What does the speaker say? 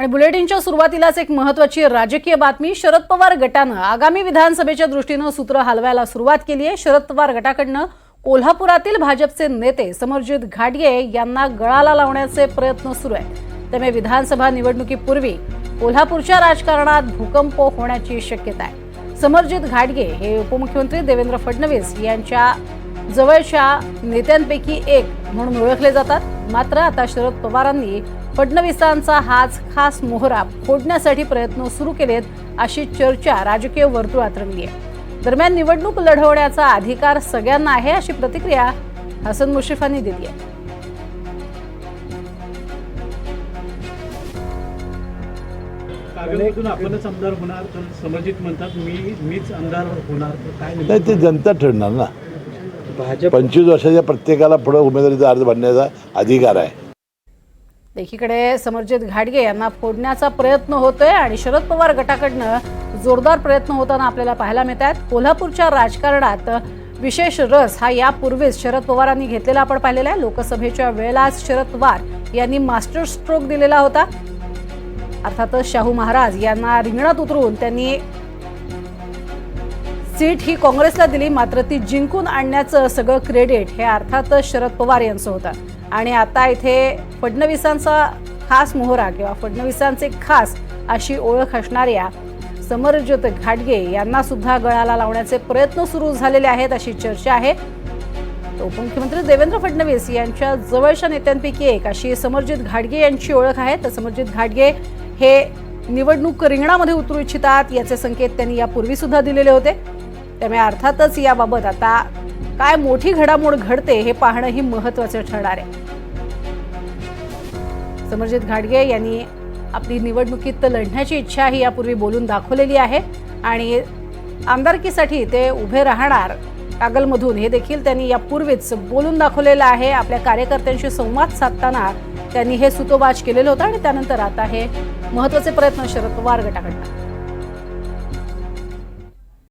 आणि बुलेटिनच्या सुरुवातीलाच एक महत्वाची राजकीय बातमी शरद पवार गटानं आगामी विधानसभेच्या दृष्टीनं सूत्र हलवायला सुरुवात केली आहे. शरद पवार गटाकडनं कोल्हापुरातील भाजपचे नेते समरजित घाटगे यांना गळाला लावण्याचे प्रयत्न सुरू आहेत. त्यामुळे विधानसभा निवडणुकीपूर्वी कोल्हापूरच्या राजकारणात भूकंप होण्याची शक्यता आहे. समरजित घाटगे हे उपमुख्यमंत्री देवेंद्र फडणवीस यांच्या जवळच्या नेत्यांपैकी एक म्हणून ओळखले जातात. मात्र आता शरद पवारांनी फडणवीसांचा हाच खास मोहरा फोडण्यासाठी प्रयत्न सुरू केलेत अशी चर्चा राजकीय वर्तुळात रंगली आहे दरम्यान निवडणूक लढवण्याचा अधिकार सगळ्यांना आहे अशी प्रतिक्रिया हसन मुश्रीफांनी दिली आहे कागदमधून आपणच आमदार होणार तर समर्जित म्हणतात मी मीच आमदार होणार तर काय नेमकं? नाही ते जनता ठरणार ना भाजप पंचवीस वर्षाच्या प्रत्येकाला पुढे उमेदवारीचा अर्ज भरण्याचा अधिकार आहे. एकीकडे समरजित घाटगे यांना फोडण्याचा प्रयत्न होतोय आणि शरद पवार गटाकडनं जोरदार प्रयत्न होताना आपल्याला पाहायला मिळत आहेत कोल्हापूरच्या राजकारणात विशेष रस हा यापूर्वीच शरद पवारांनी घेतलेला आपण पाहिलेला आहे. लोकसभेच्या वेळेलाच शरद पवार यांनी मास्टर स्ट्रोक दिलेला होता. अर्थातच शाहू महाराज यांना रिंगणात उतरून त्यांनी सीट ही काँग्रेसला दिली मात्र ती जिंकून आणण्याचं सगळं क्रेडिट हे अर्थातच शरद पवार यांचं होतं. आणि आता इथे फडणवीसांचा खास मोहरा किंवा फडणवीसांचे खास अशी ओळख असणाऱ्या समरजित घाटगे यांना सुद्धा गळाला लावण्याचे प्रयत्न सुरू झालेले आहेत अशी चर्चा आहे. तर उपमुख्यमंत्री देवेंद्र फडणवीस यांच्या जवळच्या नेत्यांपैकी एक अशी समरजित घाटगे यांची ओळख आहे. तर समरजित घाटगे हे निवडणूक रिंगणामध्ये उतरू इच्छितात याचे संकेत त्यांनी यापूर्वी सुद्धा दिलेले होते. त्यामुळे अर्थातच याबाबत आता काय मोठी घडामोड घडते हे पाहणंही महत्वाचं ठरणार आहे. समरजित घाटगे यांनी आपली निवडणुकीत लढण्याची इच्छा ही यापूर्वी बोलून दाखवलेली आहे आणि आमदारकीसाठी ते उभे राहणार कागलमधून. हे देखील त्यांनी यापूर्वीच बोलून दाखवलेलं आहे. आपल्या कार्यकर्त्यांशी संवाद साधताना त्यांनी हे सुतोबाज केलेलं होतं आणि त्यानंतर आता हे महत्त्वाचे प्रयत्न शरद पवार गटाकडनं.